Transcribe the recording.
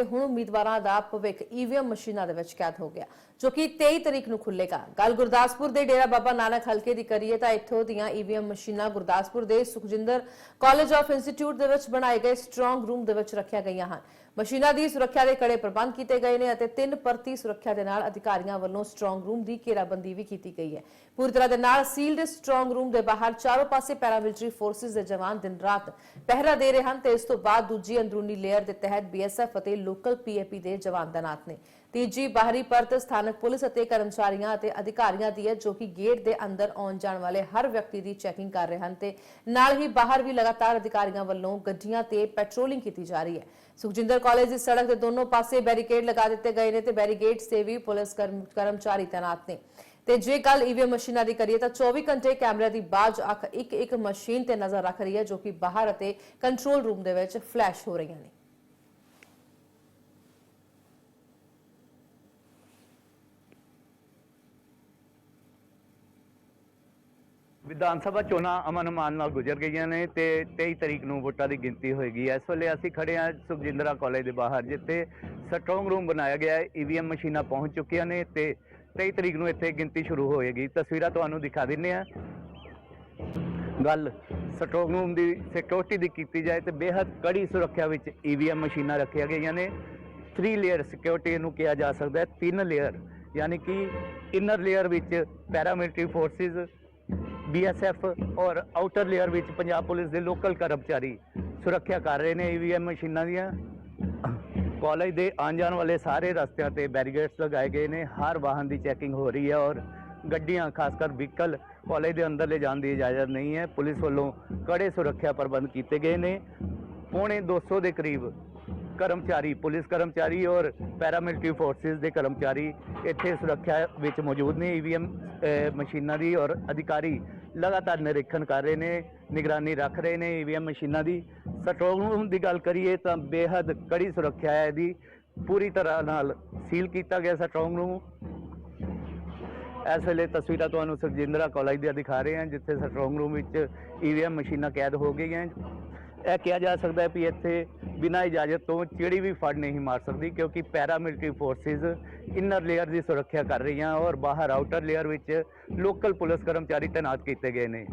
ਤੇ ਹੁਣ ਉਮੀਦਵਾਰਾਂ ਦਾ ਭਵਿੱਖ ਈਵੀਐਮ ਮਸ਼ੀਨਾਂ ਦੇ ਵਿੱਚ ਕੈਦ ਹੋ ਗਿਆ, ਜੋ ਕਿ 23 ਤਰੀਕ ਨੂੰ ਖੁੱਲੇਗਾ ਗੱਲ ਗੁਰਦਾਸਪੁਰ ਦੇ ਡੇਰਾ ਬਾਬਾ ਨਾਨਕ ਹਲਕੇ ਦੀ ਕਰੀਏ ਤਾਂ ਇੱਥੋਂ ਦੀਆਂ ਈਵੀਐਮ ਮਸ਼ੀਨਾਂ ਗੁਰਦਾਸਪੁਰ ਦੇ ਸੁਖਜਿੰਦਰ ਕਾਲਜ ਆਫ ਇੰਸਟੀਚਿਊਟ ਦੇ ਵਿੱਚ ਬਣਾਏ ਗਏ ਸਟਰੋਂਗ ਰੂਮ ਦੇ ਵਿੱਚ ਰੱਖੀਆਂ ਗਈਆਂ ਹਨ। ਮਸ਼ੀਨਾਂ ਦੀ ਸੁਰੱਖਿਆ ਦੇ ਕੜੇ ਪ੍ਰਬੰਧ ਕੀਤੇ ਗਏ ਨੇ ਅਤੇ ਤਿੰਨ ਪਰਤੀ ਸੁਰੱਖਿਆ ਦੇ ਨਾਲ ਅਧਿਕਾਰੀਆਂ ਵੱਲੋਂ ਸਟਰੋਂਗ ਰੂਮ ਦੀ ਘੇਰਾਬੰਦੀ ਵੀ ਕੀਤੀ ਗਈ ਹੈ। ਪੂਰੀ ਤਰ੍ਹਾਂ ਦੇ ਨਾਲ ਸੀਲਡ ਸਟਰੋਂਗ ਰੂਮ ਦੇ ਬਾਹਰ ਚਾਰੋਂ ਪਾਸੇ ਪੈਰਾਮਿਲਟਰੀ ਫੋਰਸਿਸ ਦੇ ਜਵਾਨ ਦਿਨ ਰਾਤ ਪਹਿਰਾ ਦੇ ਰਹੇ ਹਨ ਤੇ ਇਸ ਤੋਂ ਬਾਅਦ ਦੂਜੀ ਅੰਦਰੂਨੀ ਲੇਅਰ ਦੇ ਤਹਿਤ ਬੀਐਸਐਫ ਅਤੇ ਲੋਕਲ ਪੀਏਪੀ ਦੇ ਜਵਾਨ ਤੈਨਾਤ ਨੇ। ਤੀਜੀ ਬਾਹਰੀ ਪਰਤ ਸਥਾਨਕ ਪੁਲਿਸ ਅਤੇ ਕਰਮਚਾਰੀਆਂ ਅਤੇ ਅਧਿਕਾਰੀਆਂ ਦੀ ਹੈ, ਜੋ ਕਿ ਗੇਟ ਦੇ ਅੰਦਰ ਆਉਣ ਜਾਣ ਵਾਲੇ ਹਰ ਵਿਅਕਤੀ ਦੀ ਚੈਕਿੰਗ ਕਰ ਰਹੇ ਹਨ ਤੇ ਨਾਲ ਹੀ ਬਾਹਰ ਵੀ ਲਗਾਤਾਰ ਅਧਿਕਾਰੀਆਂ ਵੱਲੋਂ ਗੱਡੀਆਂ ਤੇ ਪੈਟਰੋਲਿੰਗ ਕੀਤੀ ਜਾ ਰਹੀ ਹੈ। ਸੁਖਜਿੰਦਰ ਕਾਲਜ ਦੀ ਸੜਕ ਦੇ ਦੋਨੋਂ ਪਾਸੇ ਬੈਰੀਕੇਡ ਲਗਾ ਦਿੱਤੇ ਗਏ ਨੇ ਤੇ ਬੈਰੀਕੇਡ ਤੇ ਵੀ ਪੁਲਿਸ ਕਰਮਚਾਰੀ ਤੈਨਾਤ ਨੇ। ਤੇ ਜੇ ਗੱਲ ਈਵੀਐਮ ਮਸ਼ੀਨਾਂ ਦੀ ਕਰੀਏ ਤਾਂ 24 ਘੰਟੇ ਕੈਮਰੇ ਦੀ ਬਾਜ ਅੱਖ ਇੱਕ ਇੱਕ ਮਸ਼ੀਨ ਤੇ ਨਜ਼ਰ ਰੱਖ ਰਹੀ ਹੈ, ਜੋ ਕਿ ਬਾਹਰ ਅਤੇ ਕੰਟਰੋਲ ਰੂਮ ਦੇ ਵਿੱਚ ਫਲੈਸ਼ ਹੋ ਰਹੀਆਂ ਨੇ। ਵਿਧਾਨ ਸਭਾ ਚੋਣਾਂ ਅਮਨ ਅਮਾਨ ਨਾਲ ਗੁਜ਼ਰ ਗਈਆਂ ਨੇ ਤੇ 23 ਤਰੀਕ ਨੂੰ ਵੋਟਾਂ ਦੀ ਗਿਣਤੀ ਹੋਏਗੀ। ਇਸ ਵੇਲੇ ਅਸੀਂ ਖੜੇ ਹਾਂ ਸੁਖਜਿੰਦਰਾ ਕਾਲਜ ਦੇ ਬਾਹਰ, ਜਿੱਥੇ ਸਟਰੋਂਗ ਰੂਮ ਬਣਾਇਆ ਗਿਆ ਹੈ। ਈਵੀਐਮ ਮਸ਼ੀਨਾਂ ਪਹੁੰਚ ਚੁੱਕੀਆਂ ਨੇ ਤੇ 23 ਤਰੀਕ ਨੂੰ ਇੱਥੇ ਗਿਣਤੀ ਸ਼ੁਰੂ ਹੋਏਗੀ। ਤਸਵੀਰਾਂ ਤੁਹਾਨੂੰ ਦਿਖਾ ਦਿੰਨੇ ਆ ਗੱਲ ਸਟਰੋਂਗ ਰੂਮ ਦੀ ਸਿਕਿਉਰਿਟੀ ਦੀ ਕੀਤੀ ਜਾਏ ਤੇ ਬੇहद ਕੜੀ ਸੁਰੱਖਿਆ ਵਿੱਚ ਈਵੀਐਮ ਮਸ਼ੀਨਾਂ ਰੱਖੀਆਂ ਗਈਆਂ ਨੇ। 3 ਲੇਅਰ ਸਿਕਿਉਰਿਟੀ ਨੂੰ ਕਿਹਾ ਜਾ ਸਕਦਾ ਹੈ। ਤਿੰਨ ਲੇਅਰ ਯਾਨੀ ਕਿ ਇਨਰ ਲੇਅਰ ਵਿੱਚ ਪੈਰਾਮਿਲਟਰੀ ਫੋਰਸਿਸ ਬੀਐਸਐਫ ਔਰ ਆਊਟਰ ਲੇਅਰ ਵਿੱਚ ਪੰਜਾਬ ਪੁਲਿਸ ਦੇ ਲੋਕਲ ਕਰਮਚਾਰੀ ਸੁਰੱਖਿਆ ਕਰ ਰਹੇ ਨੇ ਈਵੀਐਮ ਮਸ਼ੀਨਾਂ ਦੀਆਂ। ਕਾਲਜ ਦੇ ਆਉਣ ਜਾਣ ਵਾਲੇ ਸਾਰੇ ਰਸਤਿਆਂ ਤੇ ਬੈਰੀਗੇਟਸ ਲਗਾਏ ਗਏ ਨੇ। ਹਰ ਵਾਹਨ ਦੀ ਚੈਕਿੰਗ ਹੋ ਰਹੀ ਹੈ ਔਰ ਗੱਡੀਆਂ, ਖਾਸ ਕਰ ਵਹੀਕਲ ਕਾਲਜ ਦੇ ਅੰਦਰ ਲੈ ਜਾਣ ਦੀ ਇਜਾਜ਼ਤ ਨਹੀਂ ਹੈ। ਪੁਲਿਸ ਵੱਲੋਂ ਕੜੇ ਸੁਰੱਖਿਆ ਪ੍ਰਬੰਧ ਕੀਤੇ ਗਏ ਨੇ। ਪੌਣੇ 200 ਦੇ ਕਰੀਬ ਕਰਮਚਾਰੀ, ਪੁਲਿਸ ਕਰਮਚਾਰੀ ਔਰ ਪੈਰਾਮਿਲਟਰੀ ਫੋਰਸਿਸ ਦੇ ਕਰਮਚਾਰੀ ਇੱਥੇ ਸੁਰੱਖਿਆ ਵਿੱਚ ਮੌਜੂਦ ਨੇ ਈਵੀਐਮ ਮਸ਼ੀਨਾਂ ਦੀ ਔਰ ਅਧਿਕਾਰੀ ਲਗਾਤਾਰ ਨਿਰੀਖਣ ਕਰ ਰਹੇ ਨੇ, ਨਿਗਰਾਨੀ ਰੱਖ ਰਹੇ ਨੇ ਈਵੀਐਮ ਮਸ਼ੀਨਾਂ ਦੀ। ਸਟਰੋਂਗ ਰੂਮ ਦੀ ਗੱਲ ਕਰੀਏ ਤਾਂ ਬੇਹੱਦ ਕੜੀ ਸੁਰੱਖਿਆ ਹੈ ਇਹਦੀ। ਪੂਰੀ ਤਰ੍ਹਾਂ ਨਾਲ ਸੀਲ ਕੀਤਾ ਗਿਆ ਸਟਰੋਂਗ ਰੂਮ। ਇਸ ਵੇਲੇ ਤਸਵੀਰਾਂ ਤੁਹਾਨੂੰ ਸੁਖਜਿੰਦਰਾ ਕਾਲਜ ਦੀਆਂ ਦਿਖਾ ਰਹੇ ਹਾਂ, ਜਿੱਥੇ ਸਟਰੋਂਗ ਰੂਮ ਵਿੱਚ ਈਵੀਐਮ ਮਸ਼ੀਨਾਂ ਕੈਦ ਹੋ ਗਈਆਂ। ਇਹ ਕਿਹਾ ਜਾ ਸਕਦਾ ਹੈ ਵੀ ਇੱਥੇ ਬਿਨਾਂ ਇਜਾਜ਼ਤ ਤੋਂ ਚਿੜੀ ਵੀ ਫੜ ਨਹੀਂ ਮਾਰ ਸਕਦੀ, ਕਿਉਂਕਿ ਪੈਰਾਮਿਲਟਰੀ ਫੋਰਸਿਸ ਇਨਰ ਲੇਅਰ ਦੀ ਸੁਰੱਖਿਆ ਕਰ ਰਹੀਆਂ ਔਰ ਬਾਹਰ ਆਊਟਰ ਲੇਅਰ ਵਿੱਚ ਲੋਕਲ ਪੁਲਿਸ ਕਰਮਚਾਰੀ ਤੈਨਾਤ ਕੀਤੇ ਗਏ ਨੇ।